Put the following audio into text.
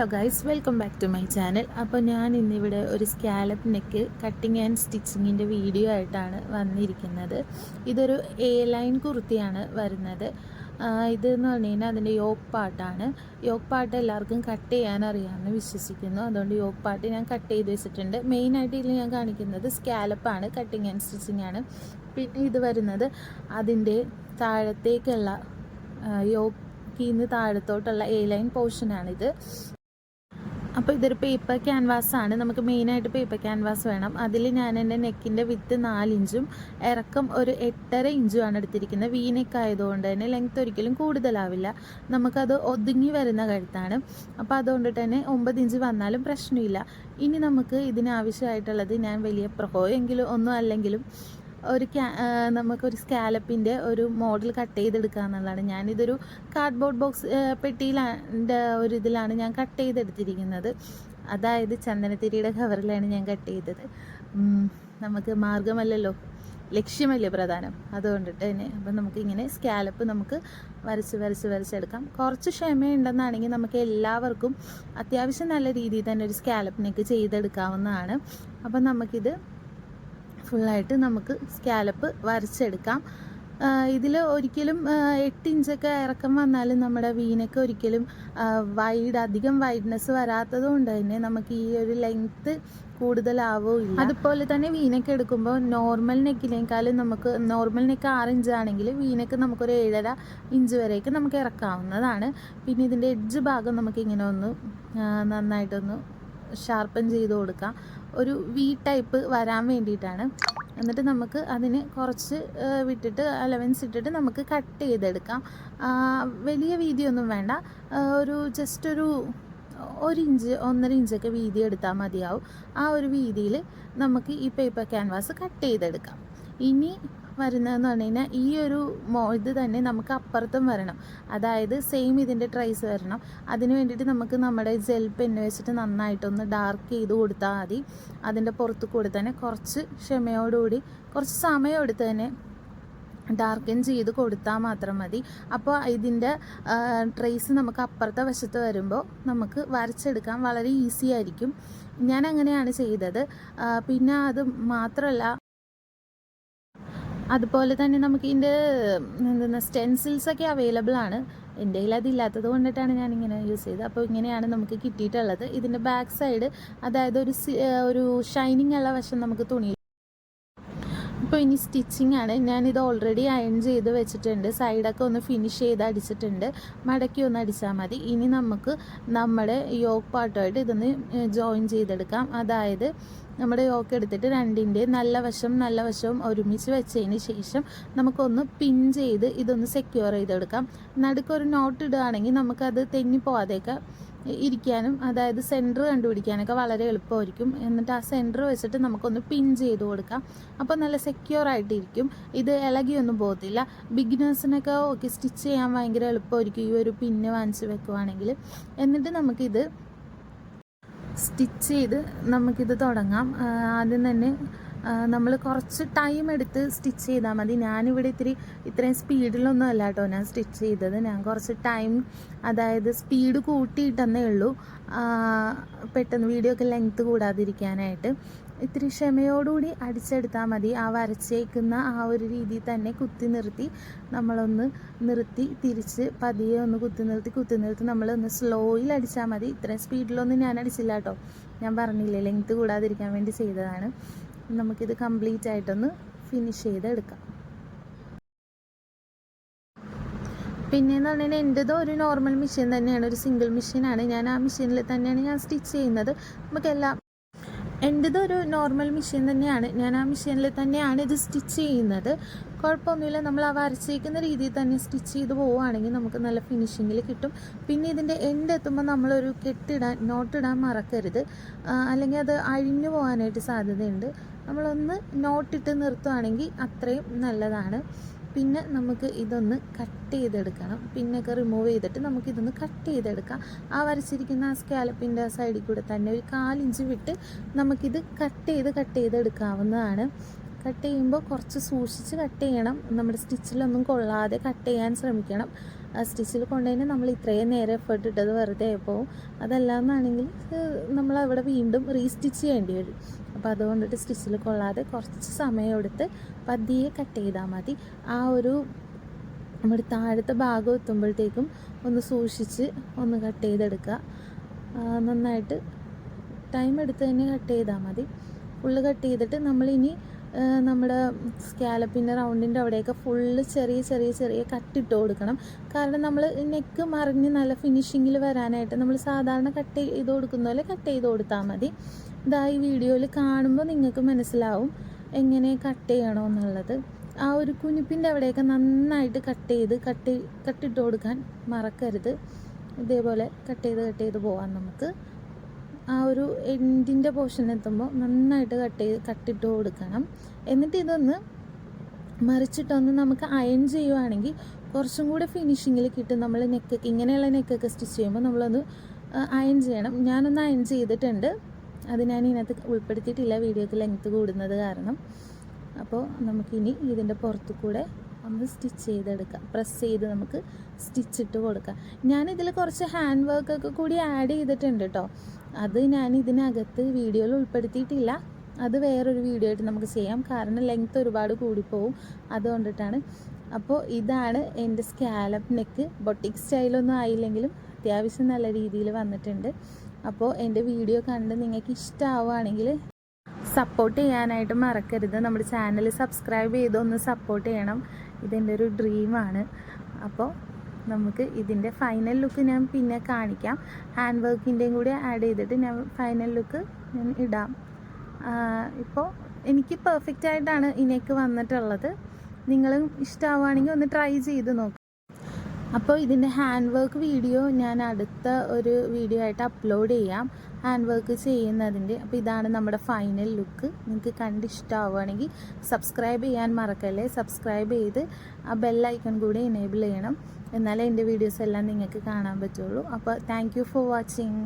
Hello guys welcome back to my channel അപ്പോൾ ഞാൻ ഇന്നിവിടെ ഒരു സ്കാലപ്പ് നെക്ക് കട്ടിങ് ആൻഡ് സ്റ്റിച്ചിങ്ങിന്റെ വീഡിയോ ആയിട്ടാണ് വന്നിരിക്കുന്നത്. ഇതൊരു എ ലൈൻ കുർത്തിയാണ് വരുന്നത്. ഇത് ഇതെന്ന് പറഞ്ഞു കഴിഞ്ഞാൽ അതിന്റെ യോക്ക് പാട്ടാണ് യോക്ക് പാട്ട് എല്ലാവർക്കും കട്ട് ചെയ്യാൻ അറിയാമെന്ന് വിശ്വസിക്കുന്നു. അതുകൊണ്ട് യോക്ക് പാട്ട് ഞാൻ കട്ട് ചെയ്ത് വെച്ചിട്ടുണ്ട്. മെയിനായിട്ട് ഇതിൽ ഞാൻ കാണിക്കുന്നത് സ്കാലപ്പാണ് കട്ടിങ് ആൻഡ് സ്റ്റിച്ചിങ് ആണ്. പിന്നെ ഇത് വരുന്നത് അതിന്റെ താഴത്തേക്കുള്ള യോക്കിന്ന് താഴത്തോട്ടുള്ള എ ലൈൻ പോർഷനാണിത് അപ്പോൾ ഇതൊരു പേപ്പർ ക്യാൻവാസ് ആണ്. നമുക്ക് മെയിനായിട്ട് പേപ്പർ ക്യാൻവാസ് വേണം. അതിൽ ഞാൻ എന്റെ നെക്കിന്റെ വിത്ത് നാലിഞ്ചും ഇറക്കം ഒരു എട്ടര ഇഞ്ചുമാണ് എടുത്തിരിക്കുന്നത്. വി നെക്ക് ആയതുകൊണ്ട് തന്നെ ലെങ്ത് ഒരിക്കലും കൂടുതലാവില്ല. നമുക്കത് ഒതുങ്ങി വരുന്ന കഴുത്താണ്. അപ്പോൾ അതുകൊണ്ട് തന്നെ ഒമ്പത് ഇഞ്ച് വന്നാലും പ്രശ്നമില്ല. ഇനി നമുക്ക് ഇതിനാവശ്യമായിട്ടുള്ളത് ഞാൻ വലിയ പ്രഹോയെങ്കിലും എങ്കിലും ഒന്നും അല്ലെങ്കിലും ഒരു നമുക്കൊരു സ്കാലപ്പിന്റെ ഒരു മോഡൽ കട്ട് ചെയ്തെടുക്കുക എന്നുള്ളതാണ്. ഞാനിതൊരു കാർഡ്ബോർഡ് ബോക്സ് പെട്ടിയിലാന്റെ ഒരു ഇതിലാണ് ഞാൻ കട്ട് ചെയ്തെടുത്തിരിക്കുന്നത്. അതായത് ചന്ദനത്തിരിയുടെ കവറിലാണ് ഞാൻ കട്ട് ചെയ്തത്. നമുക്ക് മാർഗമല്ലല്ലോ ലക്ഷ്യമല്ലേ പ്രധാനം. അതുകൊണ്ടിട്ട് തന്നെ അപ്പം നമുക്കിങ്ങനെ സ്കാലപ്പ് നമുക്ക് വരച്ച് വരച്ച് വരച്ചെടുക്കാം. കുറച്ച് ക്ഷമയുണ്ടെന്നാണെങ്കിൽ നമുക്ക് എല്ലാവർക്കും അത്യാവശ്യം നല്ല രീതിയിൽ തന്നെ ഒരു സ്കാലപ്പിനൊക്കെ ചെയ്തെടുക്കാവുന്നതാണ്. അപ്പം നമുക്കിത് ഫുള്ളായിട്ട് നമുക്ക് സ്കാലപ്പ് വരച്ചെടുക്കാം. ഇതിൽ ഒരിക്കലും എട്ട് ഇഞ്ചൊക്കെ ഇറക്കം വന്നാലും നമ്മുടെ വീനൊക്കെ ഒരിക്കലും വൈഡ് അധികം വൈഡ്നെസ് വരാത്തത് കൊണ്ട് തന്നെ നമുക്ക് ഈ ഒരു ലെങ്ത്ത് കൂടുതലാവില്ല അതുപോലെ തന്നെ വീനൊക്കെ എടുക്കുമ്പോൾ നോർമൽ നെക്കിനേക്കാളും നമുക്ക് നോർമൽ നെക്ക് ആറ് ഇഞ്ച് ആണെങ്കിൽ വീനക്ക് നമുക്കൊരു ഏഴര ഇഞ്ച് വരെയൊക്കെ നമുക്ക് ഇറക്കാവുന്നതാണ്. പിന്നെ ഇതിന്റെ എഡ്ജ് ഭാഗം നമുക്ക് ഇങ്ങനെ ഒന്ന് നന്നായിട്ടൊന്ന് ഷാർപ്പൻ ചെയ്ത് കൊടുക്കാം ഒരു വി ടൈപ്പ് വരാൻ വേണ്ടിയിട്ടാണ്. എന്നിട്ട് നമുക്ക് അതിന് കുറച്ച് വിട്ടിട്ട് അലവൻസ് ഇട്ടിട്ട് നമുക്ക് കട്ട് ചെയ്തെടുക്കാം. വലിയ വീതിയൊന്നും വേണ്ട. ഒരു ജസ്റ്റ് ഒരു ഒരു ഇഞ്ച് ഒന്നര ഇഞ്ചൊക്കെ വീതി എടുത്താൽ മതിയാവും. ആ ഒരു വീതിയിൽ നമുക്ക് ഈ പേപ്പർ ക്യാൻവാസ് കട്ട് ചെയ്തെടുക്കാം. ഇനി വരുന്നതെന്ന് പറഞ്ഞു കഴിഞ്ഞാൽ ഈ ഒരു ഇത് തന്നെ നമുക്ക് അപ്പുറത്തും വരണം. അതായത് സെയിം ഇതിന്റെ ട്രൈസ് വരണം. അതിന് വേണ്ടിയിട്ട് നമുക്ക് നമ്മുടെ ജെൽ പെന്ന് വെച്ചിട്ട് നന്നായിട്ടൊന്ന് ഡാർക്ക് ചെയ്ത് കൊടുത്താൽ മതി. അതിന്റെ പുറത്ത് കൂടി തന്നെ കുറച്ച് ക്ഷമയോടുകൂടി കുറച്ച് സമയം എടുത്ത് തന്നെ ഡാർക്കൻ ചെയ്ത് കൊടുത്താൽ മാത്രം മതി. അപ്പോൾ ഇതിന്റെ ട്രേസ് നമുക്ക് അപ്പുറത്തെ വശത്ത് വരുമ്പോൾ നമുക്ക് വരച്ചെടുക്കാൻ വളരെ ഈസി ആയിരിക്കും. ഞാൻ അങ്ങനെയാണ് ചെയ്തത് പിന്നെ അത് മാത്രമല്ല അതുപോലെ തന്നെ നമുക്ക് ഇതിന്റെ സ്റ്റെൻസിൽസ് ഒക്കെ അവൈലബിൾ ആണ്. എന്റെ കയ്യിൽ അതില്ലാത്തത് കൊണ്ടിട്ടാണ് ഞാൻ ഇങ്ങനെ യൂസ് ചെയ്തത്. അപ്പോൾ ഇങ്ങനെയാണ് നമുക്ക് കിട്ടിയിട്ടുള്ളത്. ഇതിന്റെ ബാക്ക് സൈഡ് അതായത് ഒരു ഒരു ഷൈനിങ് ഉള്ള വശം നമുക്ക് തുണി ഇപ്പോൾ ഇനി സ്റ്റിച്ചിങ് ആണ്. ഞാനിത് ഓൾറെഡി അയൺ ചെയ്ത് വെച്ചിട്ടുണ്ട്. സൈഡൊക്കെ ഒന്ന് ഫിനിഷ് ചെയ്ത് അടിച്ചിട്ടുണ്ട്. മടക്കി ഒന്ന് അടിച്ചാൽ മതി. ഇനി നമുക്ക് നമ്മുടെ യോക്ക് പാട്ടുമായിട്ട് ഇതൊന്ന് ജോയിൻ ചെയ്തെടുക്കാം. അതായത് നമ്മുടെ യോക്ക് എടുത്തിട്ട് രണ്ടിന്റെ നല്ല വശം നല്ല വശവും ഒരുമിച്ച് വെച്ചതിന് ശേഷം നമുക്കൊന്ന് പിൻ ചെയ്ത് ഇതൊന്ന് സെക്യൂർ ചെയ്തെടുക്കാം. നടുക്കൊരു നോട്ട് ഇടുകയാണെങ്കിൽ നമുക്കത് തെങ്ങി പോവാതെയൊക്കെ ഇരിക്കാനും അതായത് സെന്റർ കണ്ടുപിടിക്കാനൊക്കെ വളരെ എളുപ്പമായിരിക്കും. എന്നിട്ട് ആ സെന്റർ വെച്ചിട്ട് നമുക്കൊന്ന് പിൻ ചെയ്ത് കൊടുക്കാം. അപ്പോൾ നല്ല സെക്യൂർ ആയിട്ടിരിക്കും. ഇത് ഇളകിയൊന്നും പോകത്തില്ല. ബിഗിനേഴ്സിനൊക്കെ ഓക്കെ സ്റ്റിച്ച് ചെയ്യാൻ ഭയങ്കര എളുപ്പമായിരിക്കും. ഈ ഒരു പിന്ന് വാങ്ങിച്ച് വെക്കുവാണെങ്കിൽ. എന്നിട്ട് നമുക്കിത് സ്റ്റിച്ച് ചെയ്ത് നമുക്കിത് തുടങ്ങാം. ആദ്യം തന്നെ നമ്മൾ കുറച്ച് ടൈം എടുത്ത് സ്റ്റിച്ച് ചെയ്താൽ മതി. ഞാനിവിടെ ഇത്തിരി ഇത്രയും സ്പീഡിലൊന്നും അല്ല കേട്ടോ ഞാൻ സ്റ്റിച്ച് ചെയ്തത്. ഞാൻ കുറച്ച് ടൈം അതായത് സ്പീഡ് കൂട്ടിയിട്ടെന്നേ ഉള്ളൂ. പെട്ടെന്ന് വീഡിയോ ഒക്കെ ലെങ്ത്ത് കൂടാതിരിക്കാനായിട്ട്. ഇത്തിരി ക്ഷമയോടുകൂടി അടിച്ചെടുത്താൽ മതി. ആ വരച്ചേക്കുന്ന ആ ഒരു രീതിയിൽ തന്നെ കുത്തി നിർത്തി നമ്മളൊന്ന് നിർത്തി തിരിച്ച് പതിയെ ഒന്ന് കുത്തി നിർത്തി കുത്തി നിർത്തി നമ്മളൊന്ന് സ്ലോയിൽ അടിച്ചാൽ മതി. ഇത്രയും സ്പീഡിലൊന്നും ഞാൻ അടിച്ചില്ല കേട്ടോ ഞാൻ പറഞ്ഞില്ലേ ലെങ്ത്ത് കൂടാതിരിക്കാൻ വേണ്ടി ചെയ്തതാണ്. നമുക്കിത് കംപ്ലീറ്റ് ആയിട്ടൊന്ന് ഫിനിഷ് ചെയ്തെടുക്കാം. പിന്നെയെന്ന് പറഞ്ഞാൽ എന്റെത് ഒരു നോർമൽ മെഷീൻ തന്നെയാണ് ഒരു സിംഗിൾ മെഷീനാണ് ഞാൻ ആ മെഷീനിൽ തന്നെയാണ് ഞാൻ സ്റ്റിച്ച് ചെയ്യുന്നത്. നമുക്കെല്ലാം എന്റെത് ഒരു നോർമൽ മെഷീൻ തന്നെയാണ്. ഞാൻ ആ മെഷീനിൽ തന്നെയാണ് ഇത് സ്റ്റിച്ച് ചെയ്യുന്നത്. കുഴപ്പമൊന്നുമില്ല. നമ്മൾ ആ വരച്ചേക്കുന്ന രീതിയിൽ തന്നെ സ്റ്റിച്ച് ചെയ്ത് പോവുകയാണെങ്കിൽ നമുക്ക് നല്ല ഫിനിഷിങ്ങിൽ കിട്ടും. പിന്നെ ഇതിന്റെ എൻഡ് എത്തുമ്പോൾ നമ്മളൊരു കെട്ടിടാൻ നോട്ടിടാൻ മറക്കരുത്. അല്ലെങ്കിൽ അത് അഴിഞ്ഞു പോകാനായിട്ട് സാധ്യതയുണ്ട്. നമ്മളൊന്ന് നോട്ടിട്ട് നിർത്തുകയാണെങ്കിൽ അത്രയും നല്ലതാണ്. പിന്നെ നമുക്ക് ഇതൊന്ന് കട്ട് ചെയ്തെടുക്കണം. പിന്നൊക്കെ റിമൂവ് ചെയ്തിട്ട് നമുക്ക് ഇതൊന്ന് കട്ട് ചെയ്തെടുക്കാം. ആ വരച്ചിരിക്കുന്ന ആ സ്കാലപ്പിന്റെ സൈഡിൽ കൂടെ തന്നെ ഒരു കാലിഞ്ച് വിട്ട് നമുക്കിത് കട്ട് ചെയ്ത് കട്ട് ചെയ്തെടുക്കാവുന്നതാണ്. കട്ട് ചെയ്യുമ്പോൾ കുറച്ച് സൂക്ഷിച്ച് കട്ട് ചെയ്യണം. നമ്മുടെ സ്റ്റിച്ചിലൊന്നും കൊള്ളാതെ കട്ട് ചെയ്യാൻ ശ്രമിക്കണം. ആ സ്റ്റിച്ചിൽ കൊണ്ടുതന്നെ നമ്മൾ ഇത്രയും നേരം എഫേർട്ട് ഇട്ടത് വെറുതെ പോവും അതല്ലാന്നാണെങ്കിൽ നമ്മൾ അവിടെ വീണ്ടും റീസ്റ്റിച്ച് ചെയ്യേണ്ടി വരും. അപ്പോൾ അതുകൊണ്ടിട്ട് സ്റ്റിച്ചിൽ കൊള്ളാതെ കുറച്ച് സമയം എടുത്ത് പതിയെ കട്ട് ചെയ്താൽ മതി. ആ ഒരു നമ്മുടെ താഴത്തെ ഭാഗം എത്തുമ്പോഴത്തേക്കും ഒന്ന് സൂക്ഷിച്ച് ഒന്ന് കട്ട് ചെയ്തെടുക്കുക. നന്നായിട്ട് ടൈം എടുത്ത് തന്നെ കട്ട് ചെയ്താൽ മതി. ഫുള്ള് കട്ട് ചെയ്തിട്ട് നമ്മളിനി നമ്മുടെ സ്കാലപ്പിന്റെ റൗണ്ടിന്റെ അവിടെയൊക്കെ ഫുള്ള് ചെറിയ ചെറിയ ചെറിയ കട്ടിട്ട് കൊടുക്കണം. കാരണം നമ്മൾ നെക്ക് മറിഞ്ഞ് നല്ല ഫിനിഷിങ്ങിൽ വരാനായിട്ട് നമ്മൾ സാധാരണ കട്ട് ചെയ്ത് കൊടുക്കുന്ന പോലെ കട്ട് ചെയ്ത് കൊടുത്താൽ മതി. ഇതാ ഈ വീഡിയോയിൽ കാണുമ്പോൾ നിങ്ങൾക്ക് മനസ്സിലാവും എങ്ങനെ കട്ട് ചെയ്യണമെന്നുള്ളത് ആ ഒരു കുനിപ്പിന്റെ അവിടെയൊക്കെ നന്നായിട്ട് കട്ട് ചെയ്ത് കട്ട് കട്ടിട്ട് കൊടുക്കാൻ മറക്കരുത്. ഇതേപോലെ കട്ട് ചെയ്ത് കട്ട് ചെയ്ത് പോവാം നമുക്ക്. ആ ഒരു എൻഡിന്റെ പോർഷൻ എത്തുമ്പോൾ നന്നായിട്ട് കട്ട് ചെയ്ത് കട്ടിട്ട് കൊടുക്കണം. എന്നിട്ട് ഇതൊന്ന് മറിച്ചിട്ടൊന്ന് നമുക്ക് അയൺ ചെയ്യുവാണെങ്കിൽ കുറച്ചും കൂടെ ഫിനിഷിങ്ങിൽ കിട്ടും. നമ്മൾ നെക്ക് ഇങ്ങനെയുള്ള നെക്കൊക്കെ സ്റ്റിച്ച് ചെയ്യുമ്പോൾ നമ്മളൊന്ന് അയൺ ചെയ്യണം. ഞാനൊന്ന് അയൺ ചെയ്തിട്ടുണ്ട്. അത് ഞാൻ ഇതിനകത്ത് ഉൾപ്പെടുത്തിയിട്ടില്ല. വീഡിയോക്ക് ലെങ്ത്ത് കൂടുന്നത് കാരണം. അപ്പോൾ നമുക്കിനി ഇതിന്റെ പുറത്തു കൂടെ ഒന്ന് സ്റ്റിച്ച് ചെയ്തെടുക്കാം. പ്രസ് ചെയ്ത് നമുക്ക് സ്റ്റിച്ചിട്ട് കൊടുക്കാം. ഞാനിതിൽ കുറച്ച് ഹാൻഡ് വർക്കൊക്കെ കൂടി ആഡ് ചെയ്തിട്ടുണ്ട് കേട്ടോ അത് ഞാൻ ഇതിനകത്ത് വീഡിയോയിൽ ഉൾപ്പെടുത്തിയിട്ടില്ല. അത് വേറൊരു വീഡിയോ ആയിട്ട് നമുക്ക് ചെയ്യാം. കാരണം ലെങ്ത്ത് ഒരുപാട് കൂടിപ്പോവും. അതുകൊണ്ടിട്ടാണ്. അപ്പോൾ ഇതാണ് എന്റെ സ്കാലപ്പ് നെക്ക് ബൊട്ടിക് സ്റ്റൈലൊന്നും ആയില്ലെങ്കിലും അത്യാവശ്യം നല്ല രീതിയിൽ വന്നിട്ടുണ്ട്. അപ്പോൾ എന്റെ വീഡിയോ കണ്ട് നിങ്ങൾക്ക് ഇഷ്ടമാവുകയാണെങ്കിൽ സപ്പോർട്ട് ചെയ്യാനായിട്ട് മറക്കരുത്. നമ്മുടെ ചാനൽ സബ്സ്ക്രൈബ് ചെയ്ത് ഒന്ന് സപ്പോർട്ട് ചെയ്യണം. ഇതെന്റെ ഒരു ഡ്രീമാണ് അപ്പോൾ നമുക്ക് ഇതിന്റെ ഫൈനൽ ലുക്ക് ഞാൻ പിന്നെ കാണിക്കാം. ഹാൻഡ് വർക്കിന്റെയും കൂടി ആഡ് ചെയ്തിട്ട് ഞാൻ ഫൈനൽ ലുക്ക് ഞാൻ ഇടാം. ഇപ്പോൾ എനിക്ക് പെർഫെക്റ്റ് ആയിട്ടാണ് ഇനേക്ക് വന്നിട്ടുള്ളത്. നിങ്ങളും ഇഷ്ടമാവുകയാണെങ്കിൽ ഒന്ന് ട്രൈ ചെയ്ത് നോക്കാം. അപ്പോൾ ഇതിന്റെ ഹാൻഡ് വർക്ക് വീഡിയോ ഞാൻ അടുത്ത ഒരു വീഡിയോ ആയിട്ട് അപ്ലോഡ് ചെയ്യാം. ഹാൻഡ് വർക്ക് ചെയ്യുന്നതിന്റെ അപ്പോൾ ഇതാണ് നമ്മുടെ ഫൈനൽ ലുക്ക് നിങ്ങൾക്ക് കണ്ട് ഇഷ്ടമാവുകയാണെങ്കിൽ സബ്സ്ക്രൈബ് ചെയ്യാൻ മറക്കല്ലേ? സബ്സ്ക്രൈബ് ചെയ്ത് ആ ബെല്ലൈക്കൺ കൂടി എനേബിൾ ചെയ്യണം. എന്നാലേ എന്റെ വീഡിയോസ് എല്ലാം നിങ്ങൾക്ക് കാണാൻ പറ്റുള്ളൂ. അപ്പോൾ താങ്ക് ഫോർ വാച്ചിങ്